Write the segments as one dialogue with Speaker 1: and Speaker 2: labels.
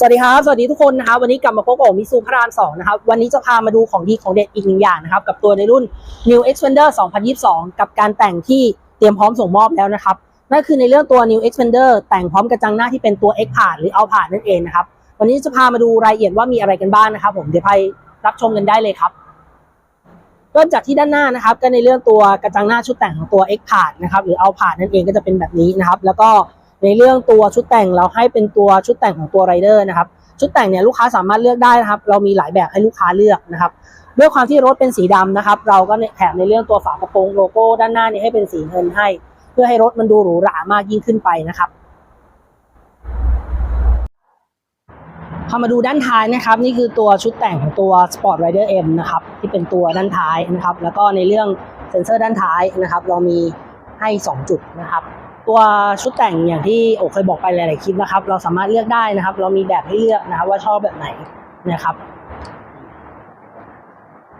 Speaker 1: สวัสดีครับ สวัสดีทุกคนนะครับ วันนี้กลับมาพบกับมิซูพระรามสองนะครับ วันนี้จะพามาดูของดีของเด็ดอีกหนึ่งอย่างนะครับ กับตัวในรุ่น New Xpander 2022 กับการแต่งที่เตรียมพร้อมส่งมอบแล้วนะครับ นั่นคือในเรื่องตัว New Xpander แต่งพร้อมกระจังหน้าที่เป็นตัว X ผ่านหรือเอาผ่านนั่นเองนะครับ วันนี้จะพามาดูรายละเอียดว่ามีอะไรกันบ้างนะครับ ผม เดี๋ยวไปรับชมกันได้เลยครับ เริ่มจากที่ด้านหน้านะครับ ก็ในเรื่องตัวกระจังหน้าชุดแต่งของตัว X ผ่านนะครับ หรือเอาผ่านนั่นเองก็จะเป็นแบบนี้นะครับ แล้วก็ ในเรื่องตัวชุดแต่งเราให้เป็นตัวชุดแต่งของตัวไรเดอร์นะครับ ชุดแต่งเนี่ยลูกค้าสามารถเลือกได้นะครับ เรามีหลายแบบให้ลูกค้าเลือกนะครับ ด้วยความที่รถเป็นสีดำนะครับ เราก็แถมในเรื่องตัวฝากระโปรงโลโก้ด้านหน้านี้ให้เป็นสีเงินให้ เพื่อให้รถมันดูหรูหรามากยิ่งขึ้นไปนะครับพามาดูด้านท้ายนะครับ นี่คือตัวชุดแต่งของตัว Sport Rider M นะครับที่เป็นตัวด้านท้ายนะครับ แล้วก็ในเรื่องเซ็นเซอร์ด้านท้ายนะครับ เรามีให้ 2 จุดนะครับ ตัวชุดแต่งอย่างที่โอเคยบอกไปหลาย ๆ คลิปนะครับ เราสามารถเลือกได้นะครับ เรามีแบบให้เลือกนะครับ ว่าชอบแบบไหนนะครับ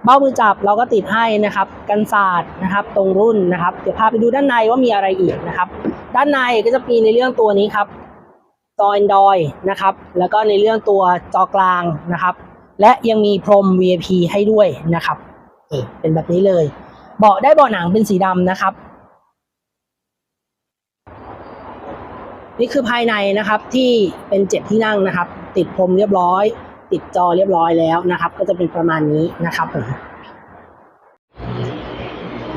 Speaker 1: เบ้ามือจับเราก็ติดให้นะครับ กันศาสตร์นะครับ ตรงรุ่นนะครับ เดี๋ยวพาไปดูด้านในว่ามีอะไรอีกนะครับ ด้านในก็จะมีในเรื่องตัวนี้ครับจอ Android นะครับ แล้วก็ในเรื่องตัวจอกลางนะครับ และยังมีพรม VIP ให้ด้วยนะครับเป็นแบบนี้เลย เบาะได้เบาะหนังเป็นสีดำนะครับ นี่คือภายในนะครับที่เป็นเจ็ดที่นั่งนะครับ ติดพรมเรียบร้อย ติดจอเรียบร้อยแล้วนะครับ ก็จะเป็นประมาณนี้นะครับผม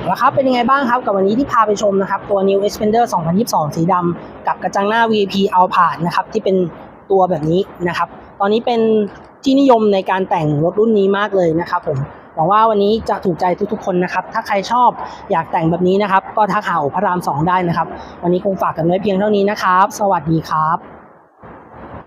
Speaker 1: แล้วครับเป็นยังไงบ้างครับกับวันนี้ที่พาไปชมนะครับ ตัว New Xpander 2022 สีดำกับกระจังหน้า VIP Alpha นะครับที่เป็นตัวแบบนี้นะครับ ตอนนี้เป็น ที่นิยมในการแต่งรถรุ่นนี้มากเลยนะครับผมหวังว่าวันนี้จะถูกใจทุกๆคนนะครับ ถ้าใครชอบอยากแต่งแบบนี้นะครับ ก็ทักหาพระราม2ได้นะครับ วันนี้คงฝากกันไว้เพียงเท่านี้นะครับ สวัสดีครับ